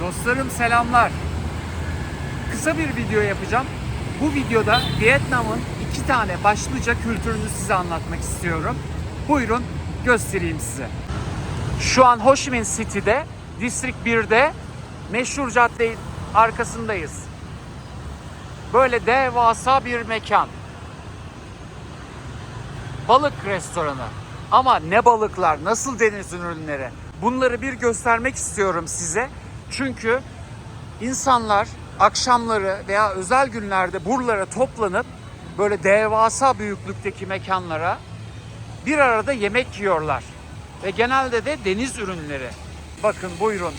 Dostlarım selamlar. Kısa bir video yapacağım. Bu videoda Vietnam'ın iki tane başlıca kültürünü size anlatmak istiyorum. Buyurun göstereyim size. Şu an Ho Chi Minh City'de, District 1'de meşhur caddenin arkasındayız. Böyle devasa bir mekan. Balık restoranı. Ama ne balıklar, nasıl deniz ürünleri? Bunları bir göstermek istiyorum size. Çünkü insanlar akşamları veya özel günlerde buralara toplanıp böyle devasa büyüklükteki mekanlara bir arada yemek yiyorlar. Ve genelde de deniz ürünleri. Bakın buyurun.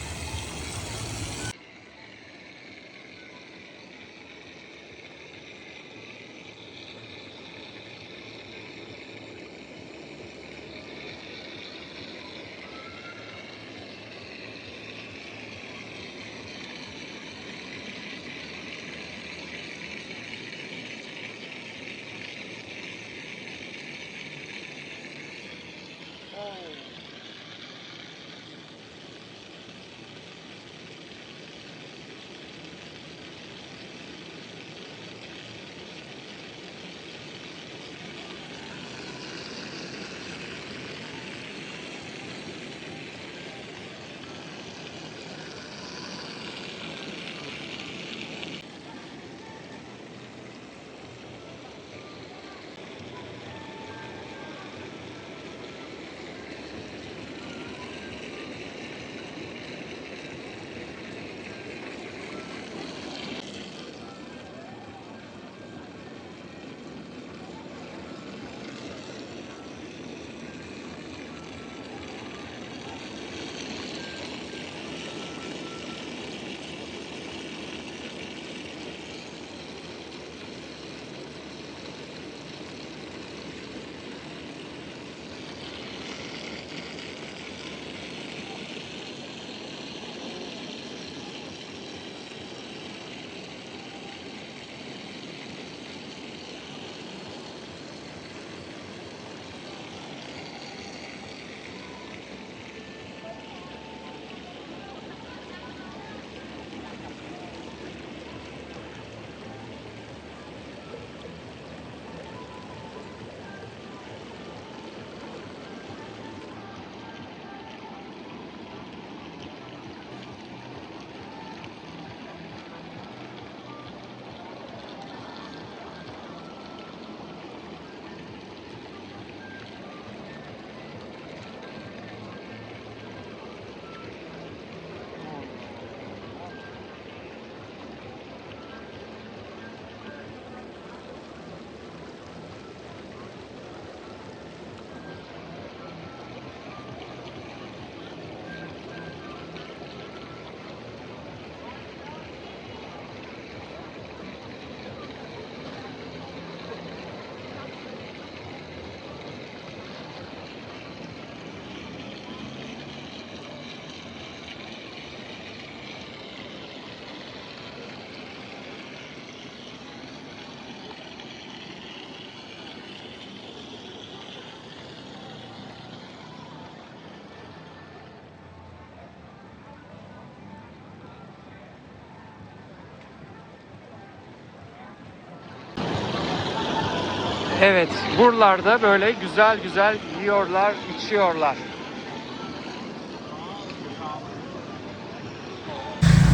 Evet, buralarda böyle güzel güzel yiyorlar, içiyorlar.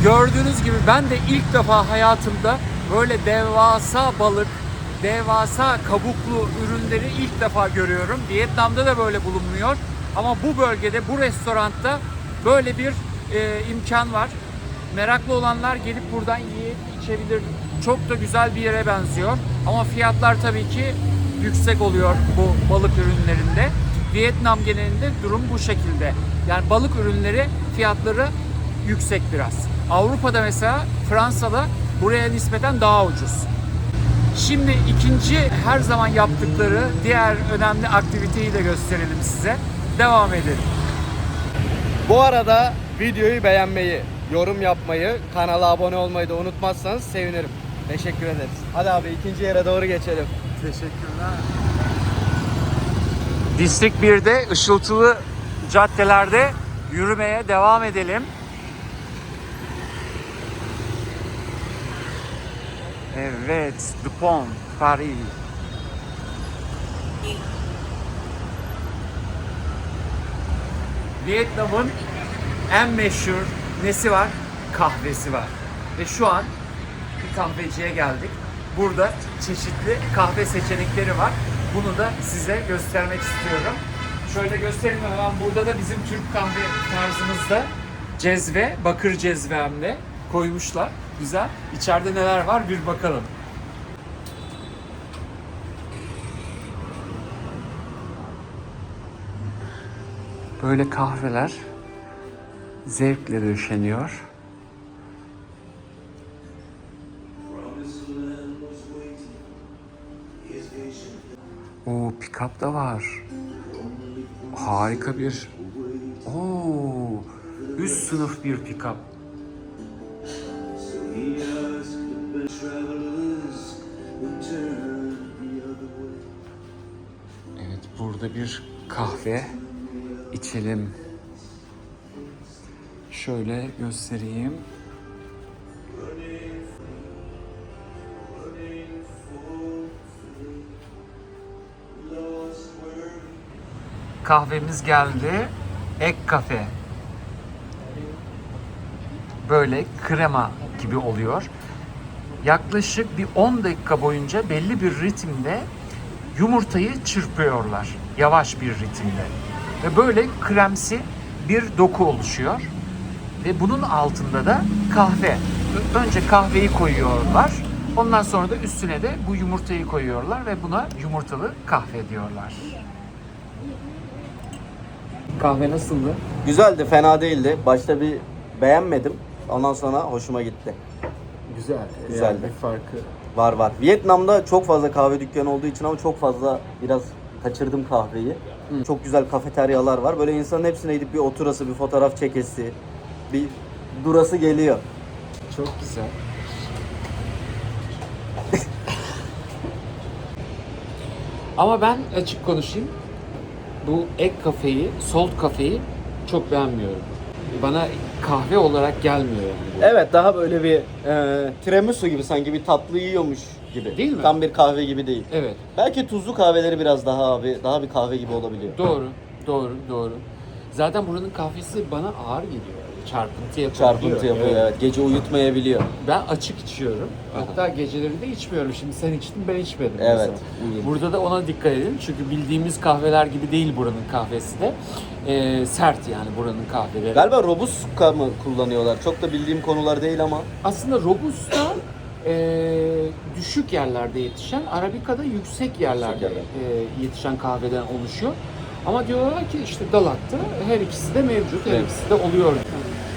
Gördüğünüz gibi ben de ilk defa hayatımda böyle devasa balık, devasa kabuklu ürünleri ilk defa görüyorum. Vietnam'da da böyle bulunmuyor. Ama bu bölgede, bu restoranda böyle bir e, imkan var. Meraklı olanlar gelip buradan yiyip içebilir. Çok da güzel bir yere benziyor. Ama fiyatlar tabii ki yüksek oluyor bu balık ürünlerinde. Vietnam genelinde durum bu şekilde. Yani balık ürünleri fiyatları yüksek biraz. Avrupa'da mesela Fransa'da buraya nispeten daha ucuz. Şimdi ikinci her zaman yaptıkları diğer önemli aktiviteyi de gösterelim size. Devam edelim. Bu arada videoyu beğenmeyi, yorum yapmayı, kanala abone olmayı da unutmazsanız sevinirim. Teşekkür ederiz. Hadi abi ikinci yere doğru geçelim. Teşekkürler. Distrik 1'de ışıltılı caddelerde yürümeye devam edelim. Evet, Dupont, Paris. Vietnam'ın en meşhur nesi var? Kahvesi var. Ve şu an kahveciye geldik. Burada çeşitli kahve seçenekleri var. Bunu da size göstermek istiyorum. Şöyle göstereyim hemen. Burada da bizim Türk kahve tarzımızda cezve, bakır cezve hem de koymuşlar. Güzel. İçeride neler var bir bakalım. Böyle kahveler zevkle döşeniyor. Oo, pick-up da var. Harika bir... Oo, üst sınıf bir pick-up. Evet, burada bir kahve içelim. Şöyle göstereyim. Kahvemiz geldi. Ek kafe. Böyle krema gibi oluyor. Yaklaşık bir 10 dakika boyunca belli bir ritimde yumurtayı çırpıyorlar. Yavaş bir ritimde. Ve böyle kremsi bir doku oluşuyor. Ve bunun altında da kahve. Önce kahveyi koyuyorlar. Ondan sonra da üstüne de bu yumurtayı koyuyorlar ve buna yumurtalı kahve diyorlar. Kahve nasıldı? Güzeldi, fena değildi. Başta bir beğenmedim. Ondan sonra hoşuma gitti. Güzel. Güzeldi. bir farkı. Var var. Vietnam'da çok fazla kahve dükkanı olduğu için ama çok fazla biraz kaçırdım kahveyi. Çok güzel kafeteryalar var. Böyle insanın hepsine gidip bir oturası, bir fotoğraf çekesi, bir durası geliyor. Çok güzel. Ama ben açık konuşayım. Bu ek kafeyi, salt kafeyi çok beğenmiyorum. Bana kahve olarak gelmiyor yani. bu. Evet daha böyle bir e, tiramisu gibi sanki bir tatlı yiyormuş gibi. Değil mi? Tam bir kahve gibi değil. Evet. Belki tuzlu kahveleri biraz daha abi daha bir kahve gibi olabiliyor. Doğru, doğru, doğru. Zaten buranın kahvesi bana ağır geliyor. Çarpıntı yapıyor. Çarpıntı yapıyor evet. Gece uyutmayabiliyor. Ben açık içiyorum. Hatta geceleri de içmiyorum. Şimdi sen içtin ben içmedim. Evet, mesela. Burada da ona dikkat edin. Çünkü bildiğimiz kahveler gibi değil buranın kahvesi de. Ee, sert yani buranın kahveleri. Galiba Robusta mı kullanıyorlar? Çok da bildiğim konular değil ama. Aslında Robusta e, düşük yerlerde yetişen, Arabika da yüksek yerlerde yerler. e, yetişen kahveden oluşuyor. Ama diyorlar ki işte Dalat'ta her ikisi de mevcut, her Evet. ikisi de oluyor.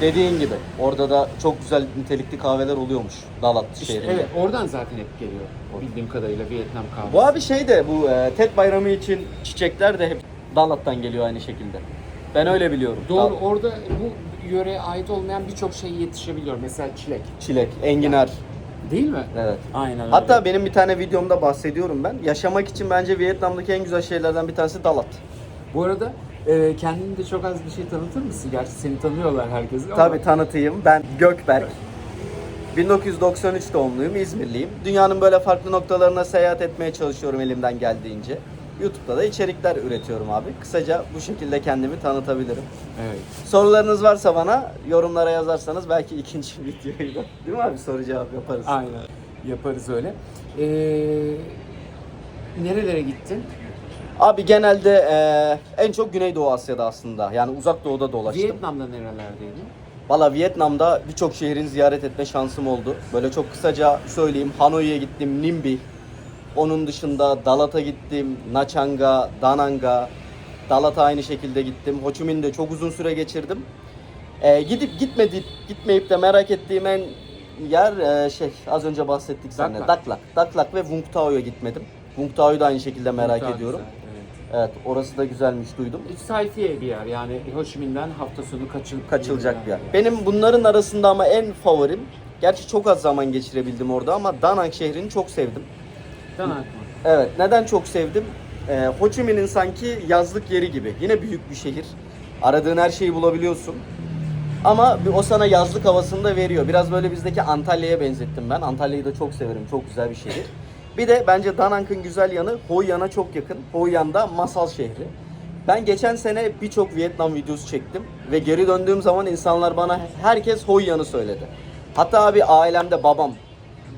Dediğin gibi orada da çok güzel nitelikli kahveler oluyormuş Dalat İşte şehrinde. evet, oradan zaten hep geliyor. Bildiğim kadarıyla Vietnam kahvesi. Bu abi şey de bu e, Tet Bayramı için çiçekler de hep Dalat'tan geliyor aynı şekilde. Ben öyle biliyorum. Doğru, Dal- orada bu yöreye ait olmayan birçok şey yetişebiliyor. Mesela çilek. Çilek, enginar. Değil mi? Evet. Aynen öyle. Hatta benim bir tane videomda bahsediyorum ben. Yaşamak için bence Vietnam'daki en güzel şeylerden bir tanesi Dalat. Bu arada e, kendini de çok az bir şey tanıtır mısın? Gerçi seni tanıyorlar herkes ama. Tabii tanıtayım. Ben Gökberk. 1993 doğumluyum, İzmirliyim. Dünyanın böyle farklı noktalarına seyahat etmeye çalışıyorum elimden geldiğince. YouTube'da da içerikler üretiyorum abi. Kısaca bu şekilde kendimi tanıtabilirim. Evet. Sorularınız varsa bana yorumlara yazarsanız belki ikinci videoyu da değil mi abi soru cevap yaparız. Aynen. Yaparız öyle. Ee, nerelere gittin? Abi genelde eee, en çok Güneydoğu Asya'da aslında. Yani uzak doğuda dolaştım. Vietnam'da nerelerdeydin? Valla Vietnam'da birçok şehrin ziyaret etme şansım oldu. Böyle çok kısaca söyleyeyim. Hanoi'ye gittim, Nimbi. Onun dışında Dalat'a gittim, Nha Chang'a, Da Nang'a. Dalat'a aynı şekilde gittim. Ho Chi Minh'de çok uzun süre geçirdim. Ee, gidip gitmeyip gitmeyip de merak ettiğim en yer e, şey az önce bahsettik seninle. Daklak. Daklak. Daklak ve Vung Tao'ya gitmedim. Vung Tao'yu da aynı şekilde merak ediyorum. güzel, evet. Orası da güzelmiş duydum. Hiç sayfiye bir yer yani Ho Chi Minh'den hafta sonu kaçıl kaçılacak bir yer. Benim bunların arasında ama en favorim, gerçi çok az zaman geçirebildim orada ama Da Nang şehrini çok sevdim. Danak mı? Evet, neden çok sevdim? Ee, Ho Chi Minh'in sanki yazlık yeri gibi. Yine büyük bir şehir. Aradığın her şeyi bulabiliyorsun. Ama o sana yazlık havasını da veriyor. Biraz böyle bizdeki Antalya'ya benzettim ben. Antalya'yı da çok severim. Çok güzel bir şehir. Bir de bence Da Nang'ın güzel yanı Hoi An'a çok yakın. Hoi An da masal şehri. Ben geçen sene birçok Vietnam videosu çektim ve geri döndüğüm zaman insanlar bana herkes Hoi An'ı söyledi. Hatta abi ailemde babam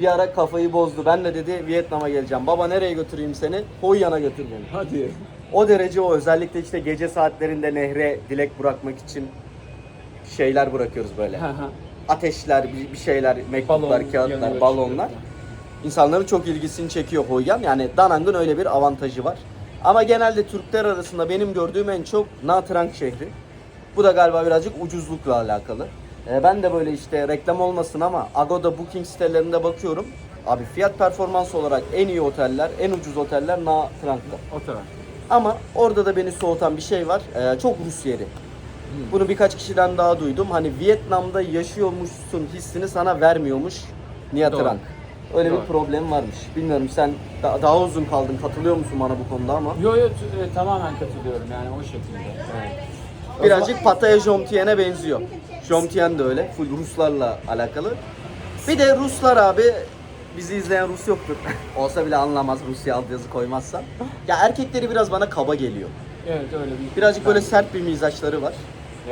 bir ara kafayı bozdu. Ben de dedi Vietnam'a geleceğim. Baba nereye götüreyim seni? Hoi An'a götür beni. Hadi. O derece o. Özellikle işte gece saatlerinde nehre dilek bırakmak için şeyler bırakıyoruz böyle. Ateşler, bir şeyler, mektuplar, Balon kağıtlar, yanıyor, balonlar. çıkıyor. İnsanların çok ilgisini çekiyor Hoyan. Yani Danang'ın öyle bir avantajı var. Ama genelde Türkler arasında benim gördüğüm en çok Nha Trang şehri. Bu da galiba birazcık ucuzlukla alakalı. Ee, ben de böyle işte reklam olmasın ama Agoda Booking sitelerinde bakıyorum. Abi fiyat performans olarak en iyi oteller, en ucuz oteller Nha Trang'da. O taraf. Ama orada da beni soğutan bir şey var. Ee, çok Rus yeri. Bunu birkaç kişiden daha duydum. Hani Vietnam'da yaşıyormuşsun hissini sana vermiyormuş Nha Doğru. Öyle Doğru. bir problem varmış. Bilmiyorum sen da- daha uzun kaldın. Katılıyor musun bana bu konuda ama? Yo yo t- e, tamamen katılıyorum yani o şekilde. Evet. Birazcık Pattaya Jomtien'e benziyor. Jomtien de öyle. Full Ruslarla alakalı. Bir de Ruslar abi bizi izleyen Rus yoktur. Olsa bile anlamaz Rusya altyazı koymazsan. Ya erkekleri biraz bana kaba geliyor. Evet öyle bir. Birazcık böyle sert bir mizaçları var.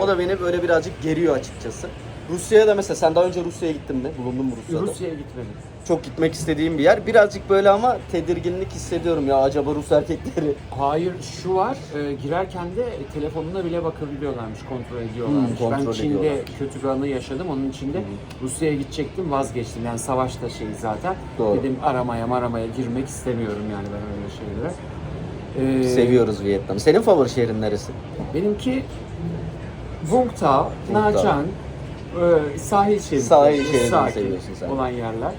O da beni böyle birazcık geriyor açıkçası. Rusya'ya da mesela sen daha önce Rusya'ya gittin mi? Bulundun mu Rusya'da? Rusya'ya gitmedim. Çok gitmek istediğim bir yer. Birazcık böyle ama tedirginlik hissediyorum ya acaba Rus erkekleri. Hayır şu var e, girerken de telefonuna bile bakabiliyorlarmış kontrol ediyorlarmış. Hmm, kontrol ben Çin'de ediyorlar. kötü bir anı yaşadım onun içinde Rusya'ya gidecektim vazgeçtim yani savaşta şey zaten. Doğru. Dedim aramaya maramaya girmek istemiyorum yani ben öyle şeylere. Ee, Seviyoruz Vietnam'ı. Senin favori şehrin neresi? Benimki Vung Tau, Vung Nha. Trang, e, sahil şeridi. Sahil şeridini sakin seviyorsun sen. olan yerler.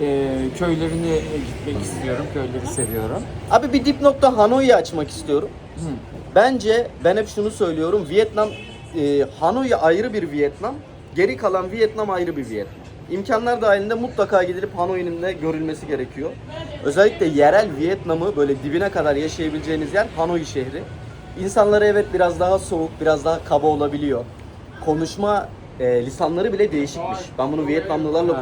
E, köylerine gitmek istiyorum, köyleri seviyorum. Abi bir dipnotta Hanoi'yi açmak istiyorum. Bence ben hep şunu söylüyorum. Vietnam, e, Hanoi ayrı bir Vietnam. Geri kalan Vietnam ayrı bir Vietnam. İmkanlar dahilinde mutlaka gidilip Hanoi'nin de görülmesi gerekiyor. Özellikle yerel Vietnam'ı böyle dibine kadar yaşayabileceğiniz yer Hanoi şehri. İnsanları evet biraz daha soğuk, biraz daha kaba olabiliyor. Konuşma e, lisanları bile değişikmiş. Ben bunu Vietnamlılarla Ha.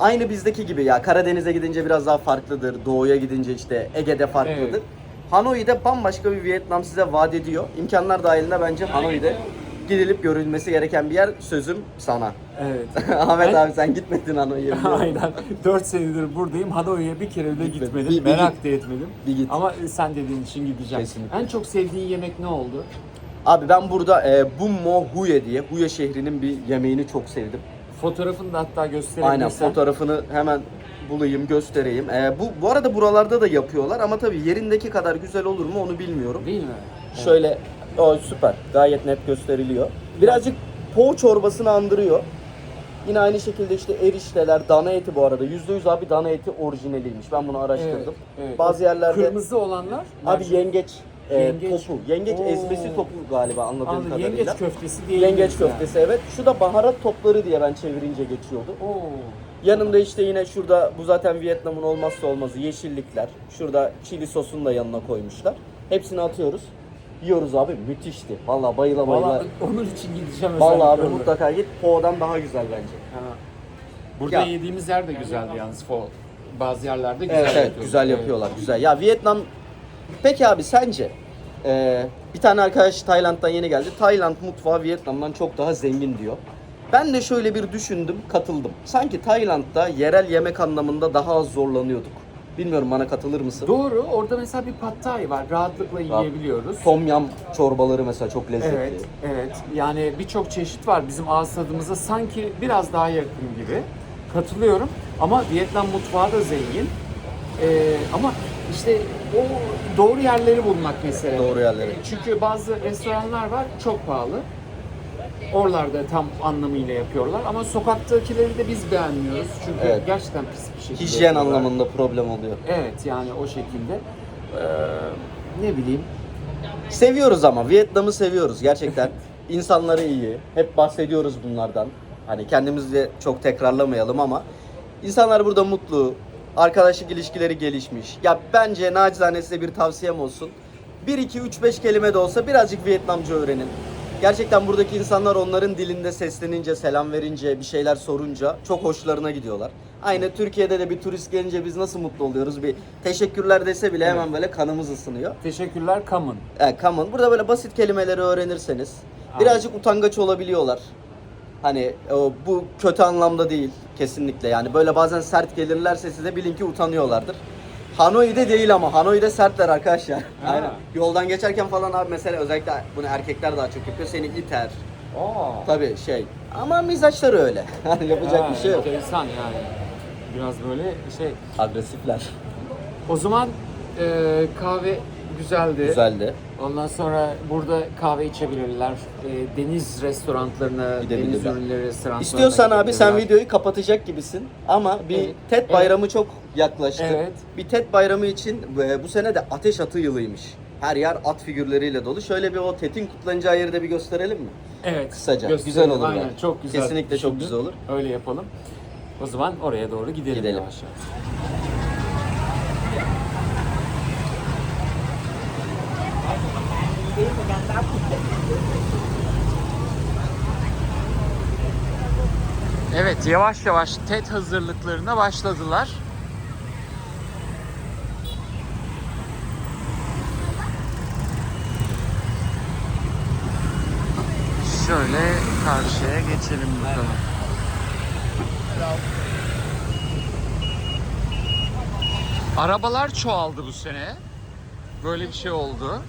Aynı bizdeki gibi ya Karadeniz'e gidince biraz daha farklıdır. Doğuya gidince işte Ege'de farklıdır. Evet. Hanoi'de bambaşka bir Vietnam size vaat ediyor. İmkanlar dahilinde bence Hanoi'de gidilip görülmesi gereken bir yer. Sözüm sana. Evet. Ahmet Ben- abi sen gitmedin Hanoi'ye. Aynen. 4 senedir buradayım. Hanoi'ye bir kere bile gitmedim. Bir- bir Merak git. da etmedim. Bir git. Ama sen dediğin için gideceğim. Kesinlikle. En çok sevdiğin yemek ne oldu? Abi ben burada e, Bun Mo Hue diye Hue şehrinin bir yemeğini çok sevdim. Fotoğrafını da hatta gösterebilirsen. Aynen fotoğrafını hemen bulayım göstereyim. E, bu bu arada buralarda da yapıyorlar ama tabii yerindeki kadar güzel olur mu onu bilmiyorum. Değil mi? Evet. Şöyle o süper. Gayet net gösteriliyor. Birazcık po çorbasını andırıyor. Yine aynı şekilde işte erişteler, dana eti bu arada. %100 abi dana eti orijinaliymiş. Ben bunu araştırdım. Evet, evet. Bazı yerlerde Kırmızı olanlar. abi yengeç, e, Yengeç. topu. Yengeç Oo. ezmesi topu galiba anladığım Anladım. kadarıyla. Yengeç köftesi diye. Yengeç köftesi evet. Şu da baharat topları diye ben çevirince geçiyordu. Oo. Yanında işte yine şurada bu zaten Vietnam'ın olmazsa olmazı yeşillikler. Şurada çili sosunu da yanına koymuşlar. Hepsini atıyoruz. Yiyoruz abi müthişti. Vallahi bayıla bayıla. Vallahi onun için gideceğim Vallahi abi özellikle. mutlaka git. Po'dan daha güzel bence. Ha. Burada Ya. yediğimiz yer de güzeldi yalnız. Fo. Bazı yerlerde güzel Evet, evet yapıyorlar. güzel yapıyorlar. Güzel. Ya Vietnam Peki abi sence e, bir tane arkadaş Tayland'dan yeni geldi. Tayland mutfağı Vietnam'dan çok daha zengin diyor. Ben de şöyle bir düşündüm, katıldım. Sanki Tayland'da yerel yemek anlamında daha az zorlanıyorduk. Bilmiyorum bana katılır mısın? Doğru. Orada mesela bir pad thai var. Rahatlıkla yiyebiliyoruz. Tom yam çorbaları mesela çok lezzetli. Evet, evet. Yani birçok çeşit var bizim ağız tadımıza sanki biraz daha yakın gibi. Katılıyorum ama Vietnam mutfağı da zengin. Ee, ama işte o doğru yerleri bulmak mesele. Doğru yerleri. Çünkü bazı restoranlar var çok pahalı. Oralarda tam anlamıyla yapıyorlar ama sokaktakileri de biz beğenmiyoruz. Çünkü Evet. gerçekten pis bir şekilde Hijyen yapıyorlar. anlamında problem oluyor. Evet yani o şekilde. Ee, ne bileyim Seviyoruz ama Vietnam'ı seviyoruz gerçekten. İnsanları iyi. Hep bahsediyoruz bunlardan. Hani kendimizi de çok tekrarlamayalım ama insanlar burada mutlu. Arkadaşlık ilişkileri gelişmiş. Ya bence nacizane size bir tavsiyem olsun. 1 2 3 5 kelime de olsa birazcık Vietnamca öğrenin. Gerçekten buradaki insanlar onların dilinde seslenince, selam verince, bir şeyler sorunca çok hoşlarına gidiyorlar. Aynı Türkiye'de de bir turist gelince biz nasıl mutlu oluyoruz? Bir teşekkürler dese bile hemen böyle kanımız ısınıyor. Teşekkürler Common. Evet, come on. Burada böyle basit kelimeleri öğrenirseniz birazcık utangaç olabiliyorlar. Hani bu kötü anlamda değil kesinlikle. Yani böyle bazen sert gelirlerse size bilin ki utanıyorlardır. Hanoi'de değil ama Hanoi'de sertler arkadaşlar. Ha. Aynen. Yoldan geçerken falan abi mesela özellikle bunu erkekler daha çok yapıyor. Seni iter. Aa. Tabii şey. Ama mizaçları öyle. Hani yapacak Ha, bir şey yok. Enteresan yani. Biraz böyle şey. Agresifler. O zaman e, kahve güzeldi. Güzeldi. Ondan sonra burada kahve içebilirler. E, deniz restoranlarına, deniz Gidebilirler. ürünleri restoranlarına İstiyorsan abi sen gidebilirler. videoyu kapatacak gibisin ama bir Evet. TED bayramı çok yaklaştı. Evet. Bir TED bayramı için e, bu sene de ateş atı yılıymış. Her yer at figürleriyle dolu. Şöyle bir o TED'in kutlanacağı yeri de bir gösterelim mi? Evet. Kısaca. gösterelim. Güzel olur Aynen, bence. çok güzel. Kesinlikle çok güzel olur. Öyle yapalım. O zaman oraya doğru gidelim, Gidelim. yavaş yavaş. Evet yavaş yavaş TED hazırlıklarına başladılar. Şöyle karşıya geçelim bakalım. Arabalar çoğaldı bu sene. Böyle bir şey oldu.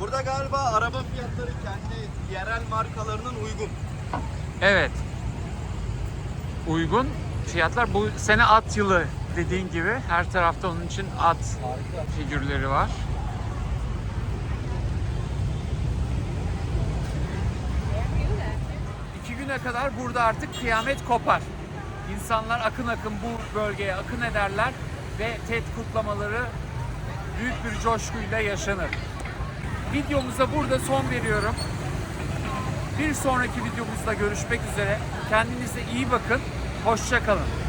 Burada galiba araba fiyatları kendi yerel markalarının uygun. Evet. Uygun fiyatlar. Bu sene at yılı dediğin gibi her tarafta onun için at figürleri var. İki güne kadar burada artık kıyamet kopar. İnsanlar akın akın bu bölgeye akın ederler ve TED kutlamaları büyük bir coşkuyla yaşanır. Videomuza burada son veriyorum. Bir sonraki videomuzda görüşmek üzere. Kendinize iyi bakın. Hoşça kalın.